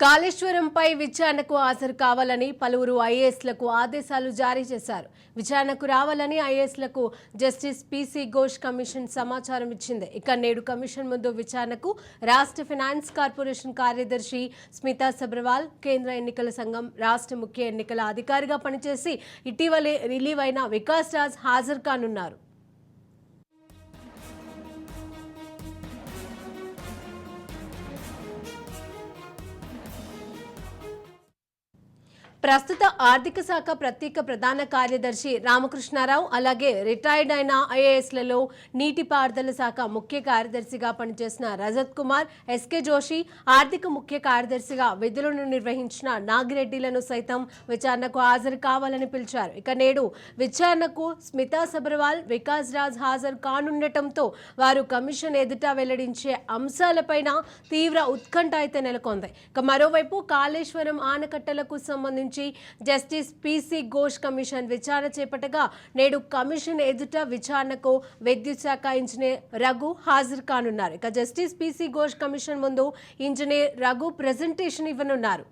కాళేశ్వరంపై విచారణకు హాజరు కావాలని పలువురు ఐఏఎస్లకు ఆదేశాలు జారీ చేశారు. విచారణకు రావాలని ఐఏఎస్లకు జస్టిస్ పీసీ ఘోష్ కమిషన్ సమాచారం ఇచ్చింది. ఇక నేడు కమిషన్ ముందు విచారణకు రాష్ట్ర ఫైనాన్స్ కార్పొరేషన్ కార్యదర్శి స్మితా సబ్రవాల్ కేంద్ర ఎన్నికల సంఘం రాష్ట్ర ముఖ్య ఎన్నికల అధికారిగా పనిచేసి ఇటీవలే రిలీవ్ అయిన వికాస్ రాజ్ హాజరు కానున్నారు. ప్రస్తుత ఆర్థిక శాఖ ప్రత్యేక ప్రధాన కార్యదర్శి రామకృష్ణారావు అలాగే రిటైర్డ్ అయిన ఐఏఎస్లలో నీటిపారుదల శాఖ ముఖ్య కార్యదర్శిగా పనిచేసిన రజత్ కుమార్ ఎస్కే జోషి ఆర్థిక ముఖ్య కార్యదర్శిగా విధులను నిర్వహించిన నాగిరెడ్డిలను సైతం విచారణకు హాజరు కావాలని పిలిచారు. ఇక నేడు విచారణకు స్మితా సబర్వాల్ వికాస్ రాజ్ హాజరు కానుండటంతో వారు కమిషన్ ఎదుట వెల్లడించే అంశాలపైన తీవ్ర ఉత్కంఠ అయితే నెలకొంది. ఇక మరోవైపు కాళేశ్వరం ఆనకట్టలకు సంబంధించి జస్టిస్ పిసి ఘోష్ కమిషన్ విచారణ చేపట్టగా నేడు కమిషన్ ఎదుట విచారణకు విద్యుత్ శాఖ ఇంజనీర్ రఘు హాజరు కానున్నారు. ఇక justice P C Ghosh commission ముందు ఇంజనీర్ రఘు ప్రజెంటేషన్ ఇవ్వనున్నారు.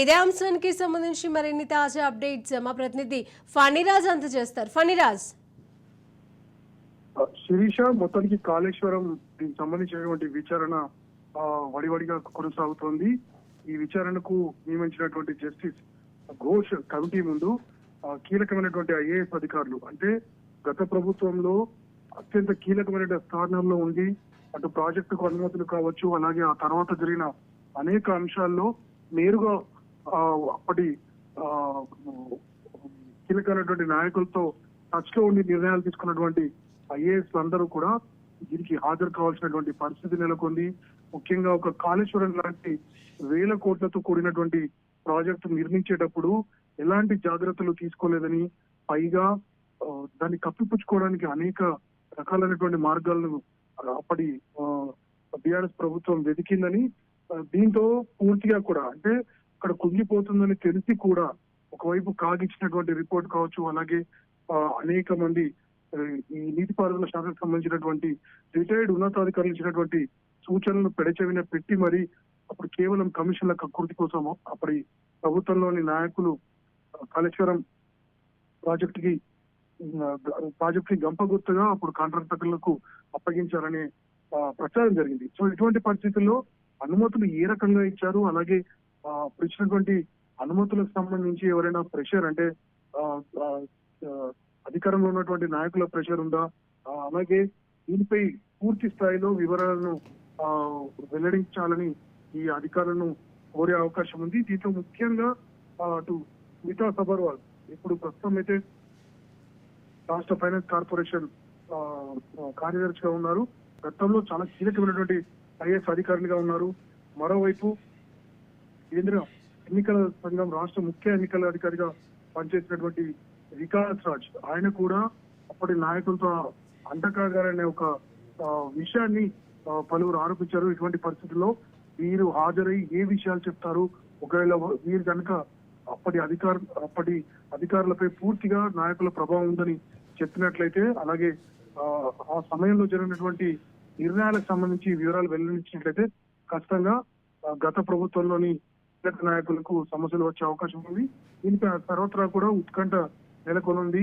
ఇదే అంశానికి సంబంధించి మరిన్ని తాజా అప్డేట్స్ మా ప్రతినిధి ఫణిరాజ్ అందజేస్తారు. ఫణిరాజ్. శిరీష మొత్తానికి కాళేశ్వరం దీనికి సంబంధించినటువంటి విచారణ వడివడిగా కొనసాగుతోంది. ఈ విచారణకు నియమించినటువంటి జస్టిస్ ఘోష్ కమిటీ ముందు కీలకమైనటువంటి ఐఏఎస్ అధికారులు అంటే గత ప్రభుత్వంలో అత్యంత కీలకమైన స్థానంలో ఉండి అటు ప్రాజెక్టుకు అనుమతులు కావచ్చు అలాగే ఆ తర్వాత జరిగిన అనేక అంశాల్లో నేరుగా అప్పటి కీలకమైనటువంటి నాయకులతో టచ్లో ఉండి నిర్ణయాలు తీసుకున్నటువంటి ఐఏఎస్ అందరూ కూడా దీనికి హాజరు కావాల్సినటువంటి పరిస్థితి నెలకొంది. ముఖ్యంగా ఒక కాళేశ్వరం లాంటి వేల కోట్లతో కూడినటువంటి ప్రాజెక్టు నిర్మించేటప్పుడు ఎలాంటి జాగ్రత్తలు తీసుకోలేదని పైగా దాన్ని కప్పిపుచ్చుకోవడానికి అనేక రకాలైనటువంటి మార్గాలను అప్పటి బీఆర్ఎస్ ప్రభుత్వం వెతికిందని దీంతో పూర్తిగా కూడా అంటే అక్కడ కుంగిపోతుందని తెలిసి కూడా ఒకవైపు కాగిచ్చినటువంటి రిపోర్ట్ కావచ్చు అలాగే అనేక మంది ఈ నీటి పారుదల శాఖకు సంబంధించినటువంటి రిటైర్డ్ ఉన్నతాధికారులు ఇచ్చినటువంటి సూచనలను పెడచెవిన పెట్టి మరి అప్పుడు కేవలం కమిషన్ల కక్కుర్తి కోసం అప్పటి ప్రభుత్వంలోని నాయకులు ఆ, కాళేశ్వరం ప్రాజెక్టుకి ప్రాజెక్ట్కి గంపగుర్తుగా అప్పుడు కాంట్రాక్టర్లకు అప్పగించారనే ప్రచారం జరిగింది. సో ఇటువంటి పరిస్థితుల్లో అనుమతులు ఏ రకంగా ఇచ్చారు? అలాగే ఆ, ఇచ్చినటువంటి అనుమతులకు సంబంధించి ఎవరైనా ప్రెషర్ అంటే ఆ, అధికారంలో ఉన్నటువంటి నాయకుల ప్రెషర్ ఉందా? అలాగే దీనిపై పూర్తి స్థాయిలో వివరాలను వెల్లడించాలని ఈ అధికారులను కోరే అవకాశం ఉంది. దీంతో ముఖ్యంగా అటు మిగతా సబర్వాల్ ఇప్పుడు ప్రస్తుతం అయితే రాష్ట్ర ఫైనాన్స్ కార్పొరేషన్ కార్యదర్శిగా ఉన్నారు. గతంలో చాలా కీలకమైనటువంటి ఐఏఎస్ అధికారులుగా ఉన్నారు. మరోవైపు కేంద్ర ఎన్నికల సంఘం రాష్ట్ర ముఖ్య ఎన్నికల అధికారిగా పనిచేసినటువంటి వికాస్ రాజ్ ఆయన కూడా అప్పటి నాయకులతో అంటకాగారనే ఒక విషయాన్ని పలువురు ఆరోపించారు. ఇటువంటి పరిస్థితుల్లో వీరు హాజరై ఏ విషయాలు చెప్తారు? ఒకవేళ వీరు కనుక అప్పటి అధికార అప్పటి అధికారులపై పూర్తిగా నాయకుల ప్రభావం ఉందని చెప్పినట్లయితే అలాగే ఆ, సమయంలో జరిగినటువంటి నిర్ణయాలకు సంబంధించి వివరాలు వెల్లడించినట్లయితే ఖచ్చితంగా గత ప్రభుత్వంలోని కీలక నాయకులకు సమస్యలు వచ్చే అవకాశం ఉంది. దీనిపై సర్వత్రా కూడా ఉత్కంఠ నెలకొనుంది.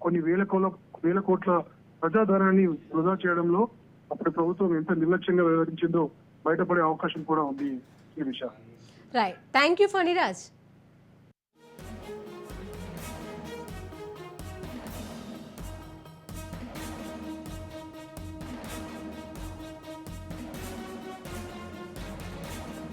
కొన్ని వేల కోట్ల వేల కోట్ల ప్రజాధనాన్ని వృధా చేయడంలో అప్పటి ప్రభుత్వం ఎంత నిర్లక్ష్యంగా వ్యవహరించిందో బయటపడే అవకాశం కూడా ఉంది ఈ విషయం రైట్ థ్యాంక్ యూ ఫణిరాజ్